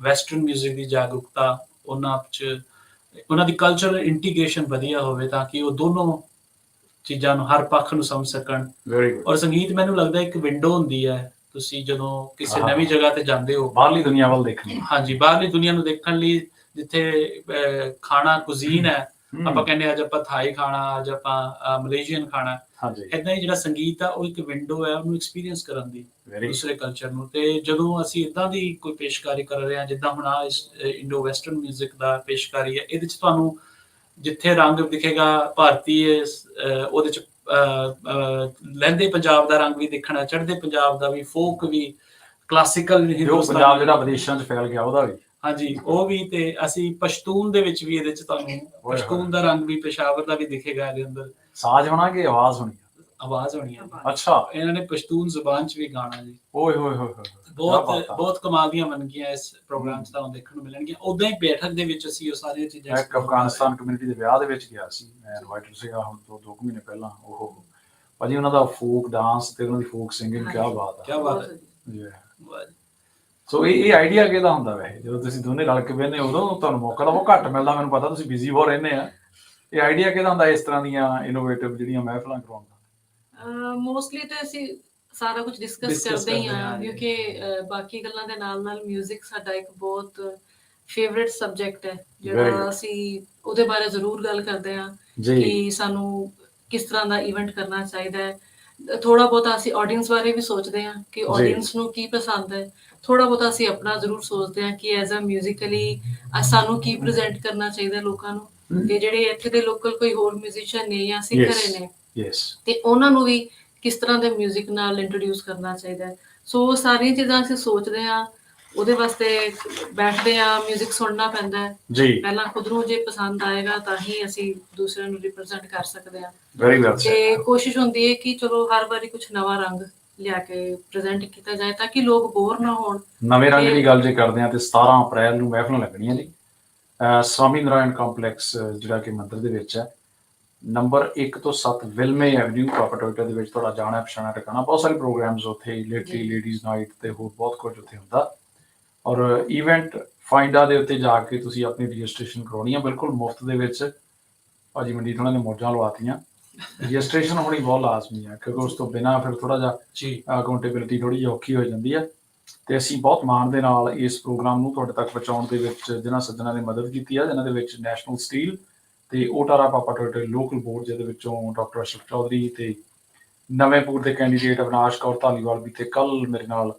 ਵੈਸਟਰਨ 뮤직 ਦੀ ਜਾਗਰੂਕਤਾ ਉਹਨਾਂ 'ਚ ਉਹਨਾਂ ਦੀ ਕਲਚਰਲ ਇੰਟੀਗ੍ਰੇਸ਼ਨ ਵਧੀਆ ਹੋਵੇ ਤਾਂ ਕਿ ਉਹ ਦੋਨੋਂ ਚੀਜ਼ਾਂ ਨੂੰ ਹਰ ਪੱਖ ਨੂੰ ਸਮਝ ਸਕਣ। ਵੈਰੀ ਗੁੱਡ ਔਰ ਸੰਗੀਤ ਮੈਨੂੰ ਲੱਗਦਾ ਇੱਕ ਵਿੰਡੋ ਹੁੰਦੀ ਹੈ ਤੁਸੀਂ ਜਦੋਂ ਕਿਸੇ। ਨਵੀਂ ਜਗ੍ਹਾ ਤੇ ਜਾਂਦੇ ਹੋ। ਬਾਹਰਲੀ ਦੁਨੀਆ ਵੱਲ ਦੇਖਣੀ ਹਾਂਜੀ ਬਾਹਰਲੀ ਦੁਨੀਆ ਨੂੰ ਦੇਖਣ ਲਈ ਜਿੱਥੇ ਖਾਣਾ ਕੁਜ਼ੀਨ ਹੈ ਆਪਾਂ ਕਹਿੰਦੇ ਅੱਜ ਆਪਾਂ ਥਾਈ ਖਾਣਾ ਅੱਜ ਆਪਾਂ ਮਲੇਸ਼ੀਅਨ ਖਾਣਾ। ਹਾਂਜੀ। ਇਦਾਂ ਹੀ ਜਿਹੜਾ ਸੰਗੀਤ ਆ ਉਹ ਇੱਕ ਵਿੰਡੋ ਹੈ ਉਹਨੂੰ ਐਕਸਪੀਰੀਅੰਸ ਕਰਨ ਦੀ ਦੂਸਰੇ ਕਲਚਰ ਨੂੰ। ਤੇ ਜਦੋਂ ਅਸੀਂ ਇਦਾਂ ਦੀ ਕੋਈ ਪੇਸ਼ਕਾਰੀ ਕਰ ਰਹੇ ਹਾਂ ਜਿੱਦਾਂ ਹੁਣ ਆ ਇੰਡੋ ਵੈਸਟਰਨ 뮤직 ਦਾ ਪੇਸ਼ਕਾਰੀ ਹੈ ਇਹਦੇ ਚ ਤੁਹਾਨੂੰ ਜਿੱਥੇ ਰੰਗ ਦਿਖੇਗਾ ਭਾਰਤੀ ਉਹਦੇ ਚ ਲਹਿੰਦੇ ਪੰਜਾਬ ਦਾ ਰੰਗ ਵੀ ਦਿਖਣਾ ਚੜ੍ਹਦੇ ਪੰਜਾਬ ਦਾ ਵੀ ਫੋਕ ਵੀ ਕਲਾਸੀਕਲ ਹਿੰਦੁਸਤਾਨੀ ਪੰਜਾਬ ਜਿਹੜਾ ਵਿਦੇਸ਼ਾਂ 'ਚ ਫੈਲ ਗਿਆ ਉਹਦਾ ਵੀ। ਹਾਂਜੀ ਉਹ ਵੀ ਤੇ ਅਸੀਂ ਪਸ਼ਤੂਨ ਦੇ ਵਿੱਚ ਵੀ ਇਹਦੇ ਚ ਤੁਹਾਨੂੰ ਪਸ਼ਤੂਨ ਦਾ ਰੰਗ ਵੀ ਪੇਸ਼ਾਵਰ ਦਾ ਵੀ ਦਿਖੇਗਾ ਇਹਦੇ ਅੰਦਰ। ਸਾਜ਼ ਹੋਣਾ ਕਿ ਆਵਾਜ਼ ਹੋਣੀ ਆਵਾਜ਼ ਹੋਣੀ ਹੈ ਅੱਛਾ। ਇਹਨਾਂ ਨੇ ਪਸ਼ਤੂਨ ਜ਼ੁਬਾਨ ਚ ਵੀ ਗਾਣਾ ਜੀ। ਓਏ ਹੋਏ ਹੋਏ ਬਹੁਤ। ਬਹੁਤ ਕਮਾਲ ਦੀਆਂ ਮੰਗੀਆਂ ਇਸ ਪ੍ਰੋਗਰਾਮ 'ਚ ਤੁਹਾਨੂੰ ਦੇਖਣ ਨੂੰ ਮਿਲਣਗੀਆਂ। ਉਦਾਂ ਹੀ ਬੈਠਕ ਦੇ ਵਿੱਚ ਅਸੀਂ ਉਹ ਸਾਰੀਆਂ ਚੀਜ਼ਾਂ ਮੈਂ ਇੱਕ ਅਫਗਾਨਿਸਤਾਨ ਕਮਿਊਨਿਟੀ ਦੇ ਵਿਆਹ ਦੇ ਵਿੱਚ ਗਿਆ ਸੀ। ਮੈਂ ਇਨਵਾਈਟਡ ਸੀਗਾ ਹੁਣ ਤੋਂ ਦੋ ਕੁ ਮਹੀਨੇ ਪਹਿਲਾਂ। ਉਹ ਭਾਜੀ ਉਹਨਾਂ ਦਾ ਫੋਕ ਡਾਂਸ ਤੇ ਉਹਨਾਂ ਦੀ ਫੋਕ ਸਿੰਗਿੰਗ ਕੀ ਬਾਤ ਕੀ ਆ। ਬਾਤ ਹੈ ਜੀ। ਸੋ ਇਹ ਇਹ ਆਈਡੀਆ ਕਿਹਦਾ ਹੁੰਦਾ ਵੈਸੇ? ਜਦੋਂ ਤੁਸੀਂ ਦੋਨੇ ਰਲ ਕੇ ਹੋ ਉਦੋਂ ਤੁਹਾਨੂੰ ਮੌਕਾ ਤਾਂ ਬਹੁਤ ਘੱਟ ਮਿਲਦਾ ਮੈਨੂੰ ਪਤਾ ਤੁਸੀਂ ਬਿਜ਼ੀ ਬਹੁਤ ਰਹਿੰਦੇ ਆ। ਇਹ ਆਈਡੀਆ ਕਿਹਦਾ ਹੁੰਦਾ ਇਸ ਤਰ੍ਹਾਂ ਦੀਆਂ ਇਨੋਵੇਟਿਵ ਜਿਹੜੀਆਂ ਮਹਿਫਲਾਂ ਕਰਾਉਣ ਦਾ ਮੋਸਟਲੀ ਤਾਂ ਅਸੀਂ ਸਾਰਾ ਕੁਝ ਡਿਸਕਸ ਕਰਦੇ ਹੀ ਆ ਹਾਂ, ਕਿਉਂਕਿ ਬਾਕੀ ਗੱਲਾਂ ਦੇ ਨਾਲ ਨਾਲ 뮤직 ਸਾਡਾ ਇੱਕ ਬਹੁਤ ਫੇਵਰਿਟ ਸਬਜੈਕਟ ਹੈ ਜਿਹੜਾ. ਅਸੀਂ ਉਹਦੇ ਬਾਰੇ ਜ਼ਰੂਰ ਗੱਲ ਕਰਦੇ ਆ ਕਿ ਸਾਨੂੰ ਕਿਸ ਤਰ੍ਹਾਂ ਦਾ ਇਵੈਂਟ ਕਰਨਾ ਚਾਹੀਦਾ ਹੈ। ਥੋੜਾ ਬਹੁਤਾ ਅਸੀਂ ਆਡੀਅנס ਬਾਰੇ ਵੀ ਸੋਚਦੇ ਹਾਂ ਕਿ ਆਡੀਅנס ਨੂੰ ਕੀ ਪਸੰਦ ਹੈ। ਥੋੜਾ ਬਹੁਤਾ ਅਸੀਂ ਆਪਣਾ ਜ਼ਰੂਰ ਸੋਚਦੇ ਹਾਂ ਕਿ ਐਜ਼ ਅ 뮤지컬ੀ ਸਾਨੂੰ ਕੀ ਪ੍ਰੈਜ਼ੈਂਟ ਕਰਨਾ ਚਾਹੀਦਾ ਲੋਕਾਂ ਨੂੰ। ਤੇ ਜਿਹੜੇ ਇੱਥੇ ਦੇ ਲੋਕਲ ਕੋਈ ਹੋਰ 뮤జిਸ਼ੀਅਨ ਨੇ ਜਾਂ ਸਿੰਗਰ ਨੇ ਯੈਸ ਤੇ ਉਹਨਾਂ ਨੂੰ ਵੀ ਕਿਸ ਤਰ੍ਹਾਂ ਦੇ 뮤직 ਨਾਲ ਇੰਟਰੋਡਿਊਸ ਕਰਨਾ ਚਾਹੀਦਾ ਸੋ ਸਾਰੀਆਂ ਚੀਜ਼ਾਂ ਅਸੀਂ ਸੋਚਦੇ ਹਾਂ ਉਹਦੇ ਵਾਸਤੇ ਬੈਠਦੇ ਆ 뮤직 ਸੁਣਨਾ ਪੈਂਦਾ ਹੈ। ਜੀ। ਪਹਿਲਾਂ ਖੁਦ ਨੂੰ ਜੇ ਪਸੰਦ ਆਏਗਾ ਤਾਂ ਹੀ ਅਸੀਂ ਦੂਸਰਿਆਂ ਨੂੰ ਰਿਪਰੈਜ਼ੈਂਟ ਕਰ ਸਕਦੇ ਹਾਂ। ਵੈਰੀ ਵੈਲ ਤੇ ਕੋਸ਼ਿਸ਼ ਹੁੰਦੀ ਹੈ ਕਿ ਚਲੋ ਹਰ ਵਾਰੀ ਕੁਝ ਨਵਾਂ ਰੰਗ ਲਿਆ ਕੇ ਪ੍ਰੈਜ਼ੈਂਟ ਕੀਤਾ ਜਾਏ ਤਾਂ ਕਿ ਲੋਕ ਬੋਰ ਨਾ ਹੋਣ। ਨਵੇਂ ਰੰਗ ਦੀ ਗੱਲ ਜੇ ਕਰਦੇ ਆ ਤੇ 17 ਅਪ੍ਰੈਲ ਨੂੰ ਮਹਿਫਲਾਂ ਲੱਗਣੀਆਂ ਜੀ ਸਵਾਮੀ ਨਾਰਾਇਣ ਕੰਪਲੈਕਸ ਜਿਹੜਾ ਕਿ ਮੰਦਿਰ ਦੇ ਵਿੱਚ ਹੈ। ਨੰਬਰ 1 ਤੋਂ 7 ਵਿਲਮੇ ਐਵਨਿਊ ਪਾਪਟੋਇਟਾ ਦੇ ਵਿੱਚ ਤੁਹਾਡਾ ਜਾਣਾ ਪਛਾਣਾ ਟਿਕਾਣਾ। ਬਹੁਤ ਸਾਰੇ ਪ੍ਰੋਗਰਾਮਸ ਉੱਥੇ ਲੇਟਲੀ ਜੀ। ਲੇਡੀਜ਼ ਨਾਈਟ ਤੇ ਹੋਰ ਬਹੁਤ ਕੁਝ ਉੱਥੇ ਹੁੰਦਾ। ਔਰ ਇਵੈਂਟ ਫਾਈਂਡਾ ਦੇ ਉੱਤੇ ਜਾ ਕੇ ਤੁਸੀਂ ਆਪਣੀ ਰਜਿਸਟ੍ਰੇਸ਼ਨ ਕਰਾਉਣੀ ਹੈ ਬਿਲਕੁਲ ਮੁਫਤ ਦੇ ਵਿੱਚ ਭਾਜੀ ਮੰਡੀਤ ਉਹਨਾਂ ਨੇ ਮੌਜਾਂ ਲਵਾਤੀਆਂ। ਰਜਿਸਟ੍ਰੇਸ਼ਨ ਹੋਣੀ ਬਹੁਤ ਲਾਜ਼ਮੀ ਹੈ ਕਿਉਂਕਿ ਉਸ ਤੋਂ ਬਿਨਾ ਫਿਰ ਥੋੜਾ ਜਿਹਾ ਜੀ। ਅਕਾਊਂਟੇਬਿਲਿਟੀ ਥੋੜੀ ਜਿਹੀ ਔਖੀ ਹੋ ਜਾਂਦੀ ਹੈ ਤੇ ਅਸੀਂ ਬਹੁਤ ਮਾਣ ਦੇ ਨਾਲ ਇਸ ਪ੍ਰੋਗਰਾਮ ਨੂੰ ਤੁਹਾਡੇ ਤੱਕ ਪਹੁੰਚਾਉਣ ਦੇ ਵਿੱਚ ਜਿਨ੍ਹਾਂ ਸੱਜਣਾ ਨੇ ਮਦਦ ਕੀਤੀ ਹੈ ਜਿਨ੍ਹਾਂ ਦੇ ਵਿੱਚ ਨੈਸ਼ਨਲ ਸਟੀਲ ਤੇ ਓਟਾਰਾ ਪਾਪਾ ਟੋਟੇ ਲੋਕਲ ਬੋਰਡ ਜਿਹਦੇ ਵਿੱਚੋਂ ਡਾਕਟਰ ਅਸ਼ਰਫ ਚੌਧਰੀ ਤੇ ਨਵੇਂਪੁਰ ਦੇ ਕੈਂਡੀਡੇਟ ਅਵਿਨਾਸ਼ ਕੌਰ ਧਾਲੀਵਾਲ ਵੀ ਤੇ ਕੱਲ ਮੇਰੇ ਨਾਲ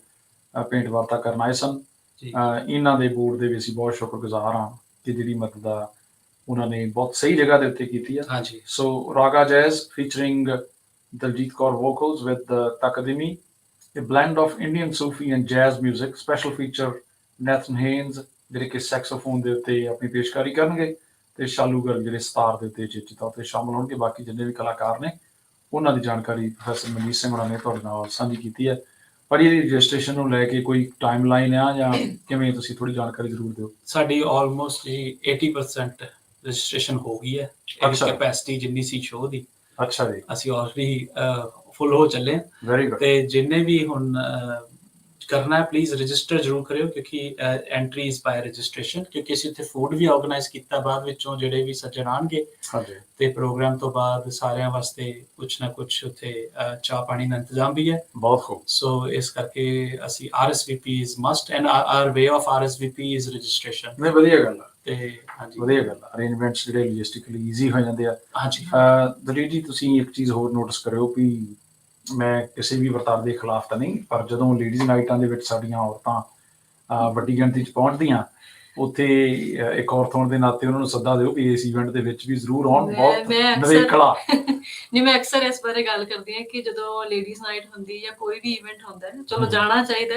ਭੇਂਟ ਵਾਰਤਾ ਕਰਨ ਆਏ ਸਨ। ਇਹਨਾਂ ਦੇ ਬੋਰਡ ਦੇ ਵੀ ਅਸੀਂ ਬਹੁਤ ਸ਼ੁਕਰਗੁਜ਼ਾਰ ਹਾਂ ਕਿ ਜਿਹੜੀ ਮਦਦ ਆ ਉਹਨਾਂ ਨੇ ਬਹੁਤ ਸਹੀ ਜਗ੍ਹਾ ਦੇ ਉੱਤੇ ਕੀਤੀ ਹੈ ਹਾਂਜੀ। Raga Jazz featuring Daljit Kaur vocals with the Takadimi, a blend of Indian Sufi and jazz music. Special feature Nathan Haynes ਜਿਹੜੇ ਕਿ ਸੈਕਸੋਫੋਨ ਦੇ ਉੱਤੇ ਆਪਣੀ ਪੇਸ਼ਕਾਰੀ ਕਰਨਗੇ ਤੇ ਸ਼ਾਲੂ ਗਰਗ ਜਿਹੜੇ ਸਤਾਰ ਦੇ ਉੱਤੇ ਜਿੱਤ ਤੌਰ ਤੇ ਸ਼ਾਮਲ ਹੋਣਗੇ। ਬਾਕੀ ਜਿੰਨੇ ਵੀ ਕਲਾਕਾਰ ਨੇ ਉਹਨਾਂ ਦੀ ਜਾਣਕਾਰੀ ਪ੍ਰੋਫੈਸਰ ਮਨਜੀਤ ਸਿੰਘ ਹੋਣਾ ਨੇ ਤੁਹਾਡੇ ਨਾਲ ਸਾਂਝੀ ਕੀਤੀ ਹੈ। ਪਰ ਇਹਦੀ ਰਜਿਸਟ੍ਰੇਸ਼ਨ ਨੂੰ ਲੈ ਕੇ ਕੋਈ ਟਾਈਮਲਾਈਨ ਆ ਜਾਂ ਕਿਵੇਂ ਤੁਸੀਂ ਥੋੜੀ ਜਾਣਕਾਰੀ ਜ਼ਰੂਰ ਦਿਓ? ਸਾਡੀ ਆਲਮੋਸਟ ਜੀ 80% ਰਜਿਸਟ੍ਰੇਸ਼ਨ ਹੋ ਗਈ ਹੈ। ਅੱਛਾ। ਕੈਪੈਸਿਟੀ ਜਿੰਨੀ ਸੀ ਸ਼ੋਅ ਦੀ। ਅੱਛਾ ਜੀ। ਅਸੀਂ ਆਲਰੇਡੀ ਫੁੱਲ ਹੋ ਚੱਲੇ ਹਾਂ। ਤੇ ਜਿੰਨੇ ਵੀ ਹੁਣ ਕਰਨਾ ਹੈ ਪਲੀਜ਼ ਰਜਿਸਟਰ ਜ਼ਰੂਰ ਕਰਿਓ ਕਿਉਂਕਿ ਐਂਟਰੀ ਇਜ਼ ਬਾਈ ਰਜਿਸਟ੍ਰੇਸ਼ਨ ਕਿਉਂਕਿ ਅਸੀਂ ਉੱਥੇ ਫੂਡ ਵੀ ਆਰਗੇਨਾਈਜ਼ ਕੀਤਾ ਬਾਅਦ ਵਿੱਚੋਂ ਜਿਹੜੇ ਵੀ ਸੱਜਣ ਆਣਗੇ ਹਾਂਜੀ। ਤੇ ਪ੍ਰੋਗਰਾਮ ਤੋਂ ਬਾਅਦ ਸਾਰਿਆਂ ਵਾਸਤੇ ਕੁਝ ਨਾ ਕੁਝ ਉੱਥੇ ਚਾਹ ਪਾਣੀ ਦਾ ਇੰਤਜ਼ਾਮ ਵੀ ਹੈ। ਬਹੁਤ ਖੂਬ। ਸੋ ਇਸ ਕਰਕੇ ਅਸੀਂ is must and our, our way of RSVP is registration ਨਹੀਂ ਵਧੀਆ ਗੱਲ ਆ। ਤੇ ਹਾਂਜੀ। ਵਧੀਆ ਗੱਲ ਅਰੇਂਜਮੈਂਟਸ ਜਿਹੜੇ ਲੌਜਿਸਟਿਕਲੀ ਈਜ਼ੀ ਹੋ ਜਾਂਦੇ ਆ। ਹਾਂਜੀ। ਦਲੀਪ ਜੀ ਤੁਸੀਂ ਇੱਕ ਚੀਜ਼ ਹੋਰ ਨੋਟਿਸ ਕਰਿਓ ਵੀ ਮੈਂ ਕਿਸੇ ਵੀ ਵਰਤਾਰੇ ਦੇ ਖਿਲਾਫ ਤਾਂ ਨਹੀਂ ਪਰ ਜਦੋਂ ਲੇਡੀਜ਼ ਨਾਈਟਾਂ ਦੇ ਵਿੱਚ ਸਾਡੀਆਂ ਔਰਤਾਂ ਵੱਡੀ ਗਿਣਤੀ 'ਚ ਪਹੁੰਚਦੀਆਂ ਉੱਥੇ ਇੱਕ ਔਰਤ ਹੋਣ ਦੇ ਨਾਤੇ ਉਹਨਾਂ ਨੂੰ ਸੱਦਾ ਦਿਓ ਵੀ ਇਸ ਇਵੈਂਟ ਦੇ ਵਿੱਚ ਵੀ ਜ਼ਰੂਰ ਆਉਣ ਬਹੁਤ ਨਵੇਕਲਾ। ਨਹੀਂ ਮੈਂ ਅਕਸਰ ਇਸ ਬਾਰੇ ਗੱਲ ਕਰਦੀ ਹਾਂ ਕਿ ਜਦੋਂ ਲੇਡੀਜ਼ ਨਾਈਟ ਹੁੰਦੀ ਜਾਂ ਕੋਈ ਵੀ ਇਵੈਂਟ ਹੁੰਦਾ ਹੈ ਚਲੋ। ਜਾਣਾ ਚਾਹੀਦਾ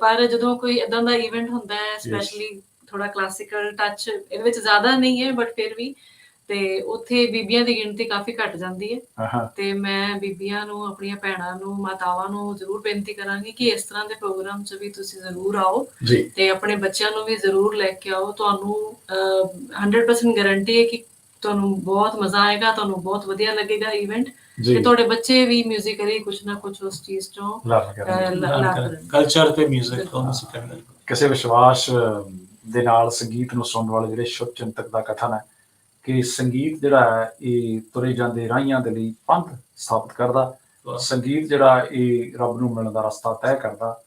ਪਰ ਜਦੋਂ ਕੋਈ ਇਦਾਂ ਦਾ ਇਵੈਂਟ ਹੁੰਦਾ ਹੈ ਸਪੈਸ਼ਲੀ ਥੋੜਾ ਕਲਾਸਿਕਲ ਟੱਚ ਇਹਦੇ ਵਿੱਚ ਜ਼ਿਆਦਾ ਨਹੀਂ ਹੈ ਬਟ ਫਿਰ ਵੀ ਤੇ ਉੱਥੇ ਬੀਬੀਆਂ ਦੀ ਗਿਣਤੀ ਕਾਫੀ ਘਟ ਜਾਂਦੀ ਹੈ। ਤੇ ਮੈਂ ਬੀਬੀਆਂ ਨੂੰ ਆਪਣੀਆਂ ਭੈਣਾਂ ਨੂੰ ਮਾਤਾਵਾਂ ਨੂੰ ਜ਼ਰੂਰ ਬੇਨਤੀ ਕਰਾਂਗੀ ਕਿ ਇਸ ਤਰ੍ਹਾਂ ਦੇ ਪ੍ਰੋਗਰਾਮ 'ਚ ਵੀ ਤੁਸੀਂ ਜ਼ਰੂਰ ਆਓ। ਜੀ। ਤੇ ਆਪਣੇ ਬੱਚਿਆਂ ਨੂੰ ਵੀ ਜ਼ਰੂਰ ਲੈ ਕੇ ਆਓ। ਤੁਹਾਨੂੰ ਅਹ, 100% ਗਾਰੰਟੀ ਹੈ ਕਿ ਤੁਹਾਨੂੰ ਬਹੁਤ ਮਜ਼ਾ ਆਏਗਾ ਤੁਹਾਨੂੰ ਬਹੁਤ ਵਧੀਆ ਲੱਗੇਗਾ ਇਵੈਂਟ ਤੇ ਤੁਹਾਡੇ ਬੱਚੇ ਵੀ ਮਿਊਜ਼ੀਕਲੀ ਕੁਝ ਨਾ ਕੁਝ ਉਸ ਚੀਜ਼ ਤੋਂ ਕਲਚਰ ਤੇ 뮤직 ਦੋਨੋਂ ਸਿੱਖਣ ਕਿਸੇ ਵਿਸ਼ਵਾਸ ਦੇ ਨਾਲ ਸੰਗੀਤ ਨੂੰ ਸੁਣਨ ਵਾਲੇ ਜਿਹੜੇ ਸ਼ੁਭ ਚਿੰਤਕ ਦਾ ਕਥਨ ਹੈ ਕਿ ਸੰਗੀਤ ਜਿਹੜਾ ਹੈ ਇਹ ਤੁਰੇ ਜਾਂਦੇ ਰਾਹੀਆਂ ਦੇ ਲਈ ਪੰਥ ਸਥਾਪਿਤ ਕਰਦਾ। ਸੰਗੀਤ ਜਿਹੜਾ ਇਹ ਰੱਬ ਨੂੰ ਮਿਲਣ ਦਾ ਰਸਤਾ ਤੈਅ ਕਰਦਾ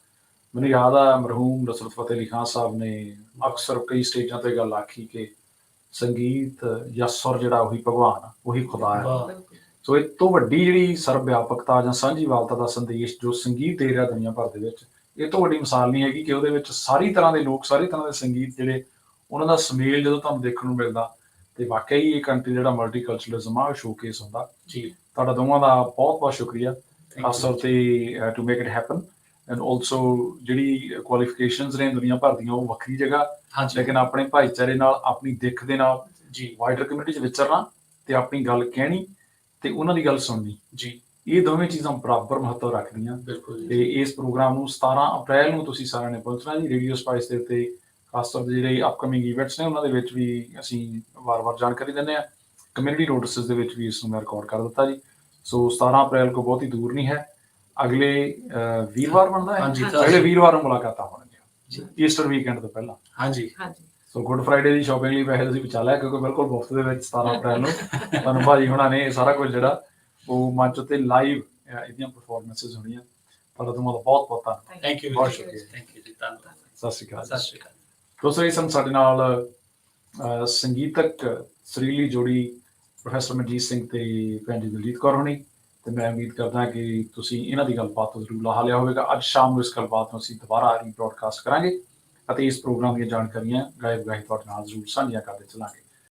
ਮੈਨੂੰ ਯਾਦ ਆ ਮਰਹੂਮ ਨਸਰਤ ਫਤਿਹ ਅਲੀ ਖਾਨ ਸਾਹਿਬ ਨੇ ਅਕਸਰ ਕਈ ਸਟੇਜਾਂ ਤੇ ਗੱਲ ਆਖੀ ਕਿ ਸੰਗੀਤ ਜਾਂ ਸੁਰ ਜਿਹੜਾ ਉਹੀ ਭਗਵਾਨ ਆ, ਉਹੀ ਖੁਦਾ ਹੈ। ਸੋ ਇਹ ਤੋਂ ਵੱਡੀ ਜਿਹੜੀ ਸਰਵ ਵਿਆਪਕਤਾ ਜਾਂ ਸਾਂਝੀਵਾਲਤਾ ਦਾ ਸੰਦੇਸ਼ ਜੋ ਸੰਗੀਤ ਦੇ ਰਿਹਾ ਦੁਨੀਆ ਭਰ ਦੇ ਵਿੱਚ ਇਹ ਤੋਂ ਵੱਡੀ ਮਿਸਾਲ ਨਹੀਂ ਹੈਗੀ ਕਿ ਉਹਦੇ ਵਿੱਚ ਸਾਰੀ ਤਰ੍ਹਾਂ ਦੇ ਲੋਕ ਸਾਰੀ ਤਰ੍ਹਾਂ ਦੇ ਸੰਗੀਤ ਜਿਹੜੇ ਉਹਨਾਂ ਦਾ ਸਮੇਲ ਜਦੋਂ ਤੁਹਾਨੂੰ ਦੇਖਣ ਨੂੰ ਮਿਲਦਾ ਤੇ ਵਾਕਈ ਇਹ ਕੰਟਰੀ ਜਿਹੜਾ ਮਲਟੀਕਲਚਰਲਿਜ਼ਮ ਆ ਸ਼ੋਕੇਸ ਹੁੰਦਾ। ਜੀ। ਤੁਹਾਡਾ ਦੋਵਾਂ ਦਾ ਬਹੁਤ ਬਹੁਤ ਸ਼ੁਕਰੀਆ ਖਾਸ. ਤੌਰ ਤੇ to make it happen and also ਜਿਹੜੀ ਕੁਆਲੀਫਿਕੇਸ਼ਨਸ ਨੇ ਦੁਨੀਆ ਭਰ ਦੀਆਂ ਉਹ ਵੱਖਰੀ ਜਗ੍ਹਾ। ਹਾਂਜੀ। ਲੇਕਿਨ ਆਪਣੇ ਭਾਈਚਾਰੇ ਨਾਲ ਆਪਣੀ ਦਿੱਖ ਦੇ ਨਾਲ ਜੀ। ਵਾਈਡਰ ਕਮਿਊਨਿਟੀ 'ਚ ਵਿਚਰਨਾ ਤੇ ਆਪਣੀ ਗੱਲ ਕਹਿਣੀ ਤੇ ਉਹਨਾਂ ਦੀ ਗੱਲ ਸੁਣਨੀ। ਜੀ। ਇਹ ਦੋਵੇਂ ਚੀਜ਼ਾਂ ਬਰਾਬਰ ਮਹੱਤਵ ਰੱਖਦੀਆਂ। ਬਿਲਕੁਲ ਜੀ। ਤੇ ਇਸ ਪ੍ਰੋਗਰਾਮ ਨੂੰ 17 ਅਪ੍ਰੈਲ ਨੂੰ ਤੁਸੀਂ ਸਾਰਿਆਂ ਨੇ ਪਹੁੰਚਣਾ ਜੀ ਰੇਡੀਓ ਸਪਾਈਸ ਦੇ ਉੱਤੇ ਖਾਸ ਤੌਰ ਤੇ ਜਿਹੜੇ ਅਪਕਮਿੰਗ ਇਵੈਂਟਸ ਨੇ ਉਹਨਾਂ ਦੇ ਵਿੱਚ ਵੀ ਅਸੀਂ ਵਾਰ-ਵਾਰ ਜਾਣਕਾਰੀ ਦਿੰਦੇ ਆ ਕਮਿਊਨਿਟੀ ਨੋਟਿਸਸ ਦੇ ਵਿੱਚ ਵੀ ਇਸ ਨੂੰ ਮੈਂ ਰਿਕਾਰਡ ਕਰ ਦਿੱਤਾ ਜੀ। ਸੋ 17 ਅਪ੍ਰੈਲ ਕੋ ਬਹੁਤ ਹੀ ਦੂਰ ਨਹੀਂ ਹੈ। ਅਗਲੇ ਵੀਰਵਾਰ ਬਣਦਾ ਹੈ? ਹਾਂਜੀ ਅਗਲੇ ਵੀਰਵਾਰ ਨੂੰ ਮੁਲਾਕਾਤਾਂ ਜੀ। ਹੋਣਗੀਆਂ ਈਸਟਰ ਵੀਕਐਂਡ ਤੋਂ ਪਹਿਲਾਂ। ਹਾਂਜੀ। ਹਾਂਜੀ। ਸੋ ਗੁੱਡ ਫਰਾਈਡੇ ਦੀ ਸ਼ਾਪਿੰਗ ਲਈ ਪੈਸੇ ਤੁਸੀਂ ਬਚਾ ਲਿਆ ਕਿਉਂਕਿ ਬਿਲਕੁਲ ਮੁਫਤ ਦੇ ਵਿੱਚ 17 ਅਪ੍ਰੈਲ ਨੂੰ ਤੁਹਾਨੂੰ ਭਾਜੀ ਹੁਣਾਂ ਨੇ ਇਹ ਸਾਰਾ ਕੁਝ ਜਿਹੜਾ ਉਹ ਮੰਚ ਉੱਤੇ ਲਾਈਵ ਇਹਦੀਆਂ ਪਰਫਾਰਮੈਂਸਿਸ ਹੋਣੀਆਂ। ਤੁਹਾਡਾ ਤੁਹਾਨੂੰ ਬਹੁਤ ਬਹੁਤ ਧੰਨਵਾਦ। ਥੈਂਕ ਯੂ ਬਹੁਤ ਸ਼ੁਕਰੀਆ। ਥੈਂਕ ਯੂ ਜੀ ਧੰਨਵਾਦ। ਸਤਿ ਸ਼੍ਰੀ ਅਕਾਲ ਸਤਿ ਸ਼੍ਰੀ ਅਕਾਲ। ਦੋਸਤੋ ਇਹ ਸਨ ਸਾਡੇ ਨਾਲ ਸੰਗੀਤਕ ਸਰੀਲੀ ਜੋੜੀ ਪ੍ਰੋਫੈਸਰ ਮਨਜੀਤ ਸਿੰਘ ਤੇ ਭੈਣ ਜੀ ਦਲਜੀਤ ਕੌਰ ਹੋਣੀ ਤੇ ਮੈਂ ਉਮੀਦ ਕਰਦਾ ਕਿ ਤੁਸੀਂ ਇਹਨਾਂ ਦੀ ਗੱਲਬਾਤ ਤੋਂ ਜ਼ਰੂਰ ਲਾਹਾ ਲਿਆ ਹੋਵੇਗਾ। ਅੱਜ ਸ਼ਾਮ ਨੂੰ ਇਸ ਗੱਲਬਾਤ ਨੂੰ ਅਸੀਂ ਦੁਬਾਰਾ ਰੀ ਕਰਾਂਗੇ ਅਤੇ ਇਸ ਪ੍ਰੋਗਰਾਮ ਦੀਆਂ ਜਾਣਕਾਰੀਆਂ ਗਾਇਬ ਗਾਇਬ ਤੁਹਾਡੇ ਨਾਲ ਜ਼ਰੂਰ ਸਾਂਝੀਆਂ ਕਰਦੇ ਚੱਲਾਂਗੇ।